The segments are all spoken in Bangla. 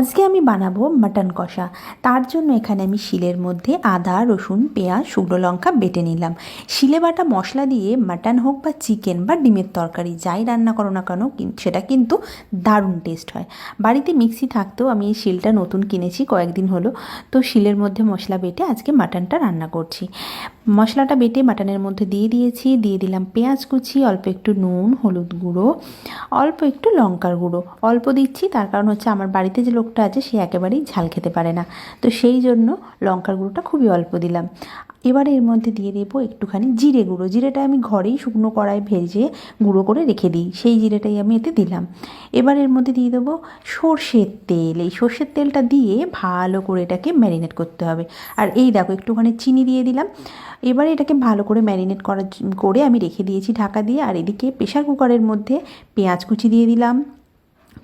আজকে আমি বানাবো মাটন কষা। তার জন্য এখানে আমি শিলের মধ্যে আদা, রসুন, পেঁয়াজ, শুকনো লঙ্কা বেটে নিলাম। শিলে বাটা মশলা দিয়ে মাটন হোক বা চিকেন বা ডিমের তরকারি, যাই রান্না করো না কেন সেটা কিন্তু দারুণ টেস্ট হয়। বাড়িতে মিক্সি থাকতেও আমি এই শিলটা নতুন কিনেছি কয়েকদিন হলো। তো শিলের মধ্যে মশলা বেটে আজকে মাটনটা রান্না করছি। মশলাটা বেটে মাটনের মধ্যে দিয়ে দিয়েছি। দিয়ে দিলাম পেঁয়াজ কুচি, অল্প একটু নুন, হলুদ গুঁড়ো, অল্প একটু লঙ্কার গুঁড়ো। অল্প দিচ্ছি, তার কারণ হচ্ছে আমার বাড়িতে যে লোকটা আছে সে একেবারেই ঝাল খেতে পারে না। তো সেই জন্য লঙ্কার গুঁড়োটা খুবই অল্প দিলাম। এবারে এর মধ্যে দিয়ে দেবো একটুখানি জিরে গুঁড়ো। জিরেটা আমি ঘরেই শুকনো কড়াই ভেজে গুঁড়ো করে রেখে দিই। সেই জিরেটাই আমি এতে দিলাম। এবার এর মধ্যে দিয়ে দেবো সর্ষের তেল। এই সর্ষের তেলটা দিয়ে ভালো করে এটাকে ম্যারিনেট করতে হবে। আর এই দেখো একটুখানি চিনি দিয়ে দিলাম। এবারে এটাকে ভালো করে ম্যারিনেট করার, করে আমি রেখে দিয়েছি ঢাকা দিয়ে। আর এদিকে প্রেশার কুকারের মধ্যে পেঁয়াজ কুচি দিয়ে দিলাম।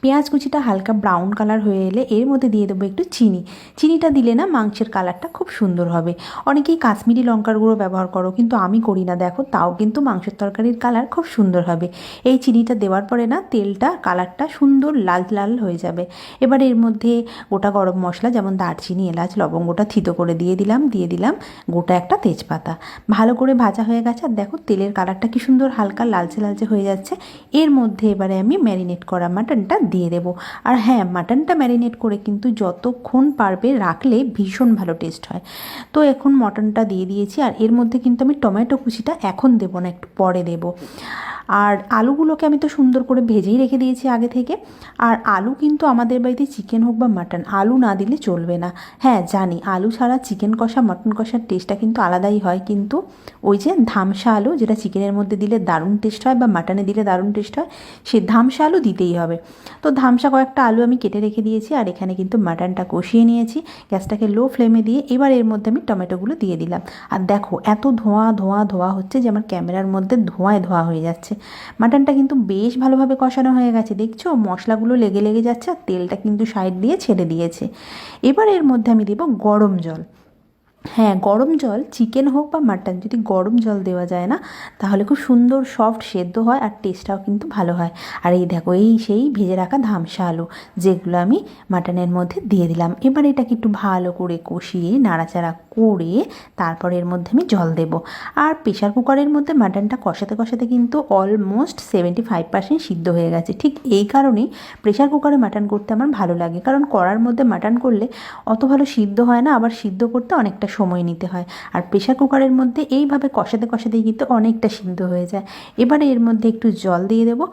পেঁয়াজ কুচিটা হালকা ব্রাউন কালার হয়ে এলে এর মধ্যে দিয়ে দেবো একটু চিনি। চিনিটা দিলে না মাংসের কালারটা খুব সুন্দর হবে। অনেকেই কাশ্মীরি লঙ্কার গুঁড়ো ব্যবহার করো, কিন্তু আমি করি না। দেখো, তাও কিন্তু মাংসের তরকারির কালার খুব সুন্দর হবে। এই চিনিটা দেওয়ার পরে না তেলটা, কালারটা সুন্দর লাল লাল হয়ে যাবে। এবার এর মধ্যে গোটা গরম মশলা, যেমন দারচিনি, এলাচ, লবঙ্গটা থিতো করে দিয়ে দিলাম দিয়ে দিলাম গোটা একটা তেজপাতা। ভালো করে ভাজা হয়ে গেছে। আর দেখো, তেলের কালারটা কি সুন্দর হালকা লালচে লালচে হয়ে যাচ্ছে। এর মধ্যে এবারে আমি ম্যারিনেট করা মাটনটা দিয়ে দেবো। আর হ্যাঁ মাটনটা ম্যারিনেট করে কিন্তু যতক্ষণ পারবে রাখলে ভীষণ ভালো টেস্ট হয়। তো এখন মটনটা দিয়ে দিয়েছি, আর এর মধ্যে কিন্তু আমি টমেটো কুচিটা এখন দেবো না, একটু পরে দেবো। আর আলুগুলোকে আমি তো সুন্দর করে ভেজেই রেখে দিয়েছি আগে থেকে। আর আলু কিন্তু আমাদের বাড়িতে চিকেন হোক বা মাটন আলু না দিলে চলবে না। হ্যাঁ জানি, আলু ছাড়া চিকেন কষা মটন কষার টেস্টটা কিন্তু আলাদাই হয়, কিন্তু ওই যে ধামসা আলু, যেটা চিকেনের মধ্যে দিলে দারুণ টেস্ট হয় বা মাটনে দিলে দারুণ টেস্ট হয়, সে ধামসা আলু দিতেই হবে। তো ধামসা কয়েকটা আলু আমি কেটে রেখে দিয়েছি, আর এখানে কিন্তু মাটনটা কষিয়ে নিয়েছি। গ্যাসটাকে লো ফ্লেমে দিয়ে এবার এর মধ্যে আমি টমেটোগুলো দিয়ে দিলাম। আর দেখো, এত ধোঁয়া ধোঁয়া ধোঁয়া হচ্ছে যে আমার ক্যামেরার মধ্যে ধোঁয়ায় ধোঁয়া হয়ে যাচ্ছে। মাটনটা কিন্তু বেশ ভালোভাবে কষানো হয়ে গেছে, দেখছ? মশলাগুলো লেগে লেগে যাচ্ছে আর তেলটা কিন্তু সাইড দিয়ে ছেড়ে দিয়েছে। এবার এর মধ্যে আমি দেবো গরম জল। হ্যাঁ গরম জল চিকেন হোক বা মাটন যদি গরম জল দেওয়া যায় না, তাহলে খুব সুন্দর সফট সেদ্ধ হয় আর টেস্টটাও কিন্তু ভালো হয়। আর এই দেখো, এই সেই ভেজে রাখা ধামসা আলু, যেগুলো আমি মাটনের মধ্যে দিয়ে দিলাম। এবার এটাকে একটু ভালো করে কষিয়ে, নাড়াচাড়া করে তারপর এর মধ্যে আমি জল দেব। আর প্রেশার কুকারের মধ্যে মাটনটা কষাতে কষাতে কিন্তু অলমোস্ট সেভেন্টি ফাইভ পার্সেন্ট সিদ্ধ হয়ে গেছে। ঠিক এই কারণেই প্রেশার কুকারে মাটন করতে আমার ভালো লাগে। কারণ কড়ার মধ্যে মাটন করলে অত ভালো সিদ্ধ হয় না, আবার সিদ্ধ করতে অনেকটা সময় নিতে হয়। আর প্রেশার কুকারের মধ্যে এইভাবে কষাতে কষাতেই কিন্তু অনেকটা সিদ্ধ হয়ে যায়। এবারে এর মধ্যে একটু জল দিয়ে দেবো।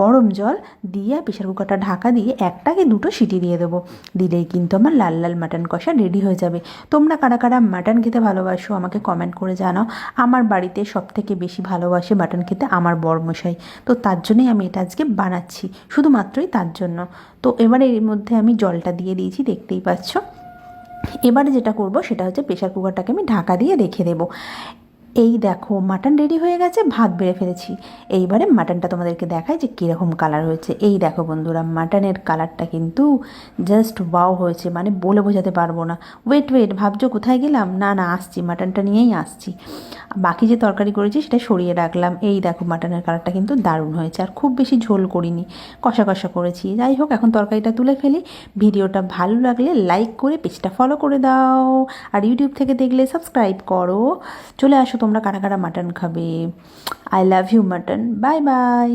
গরম জল দিয়ে প্রেশার কুকারটা ঢাকা দিয়ে একটাকে দুটো সিটি দিয়ে দেবো। দিলেই কিন্তু আমার লাল লাল মাটন কষা রেডি হয়ে যাবে। তোমরা কারা কারা মাটন খেতে ভালোবাসো আমাকে কমেন্ট করে জানাও। আমার বাড়িতে সব থেকে বেশি ভালোবাসে মাটন খেতে আমার বরমশাই। তো তার জন্যই আমি এটা আজকে বানাচ্ছি। শুধুমাত্রই তার জন্য। তো এবারে এর মধ্যে আমি জলটা দিয়ে দিয়েছি, দেখতেই পাচ্ছ। এবারে যেটা করব সেটা হচ্ছে প্রেশার কুকারটাকে আমি ঢাকা দিয়ে রেখে দেবো। এই দেখো মাটন রেডি হয়ে গেছে, ভাত বেড়ে ফেলেছি। এইবারে মাটনটা তোমাদেরকে দেখায় যে কীরকম কালার হয়েছে। এই দেখো বন্ধুরা মাটনের কালারটা কিন্তু জাস্ট ওয়াও হয়েছে মানে বলে বোঝাতে পারব না। ওয়েট ওয়েট ভাবছ কোথায় গেলাম? না না, আসছি মাটনটা নিয়েই আসছি। বাকি যে তরকারি করেছি সেটা সরিয়ে রাখলাম। এই দেখো মাটনের কালারটা কিন্তু দারুণ হয়েছে, আর খুব বেশি ঝোল করিনি, কষা কষা করেছি। যাই হোক, এখন তরকারিটা তুলে ফেলি। ভিডিওটা ভালো লাগলে লাইক করে পেজটা ফলো করে দাও। আর ইউটিউব থেকে দেখলে সাবস্ক্রাইব করো। চলে আসো তোমরা কারা কারা মাটন খাবে? I love you mutton bye bye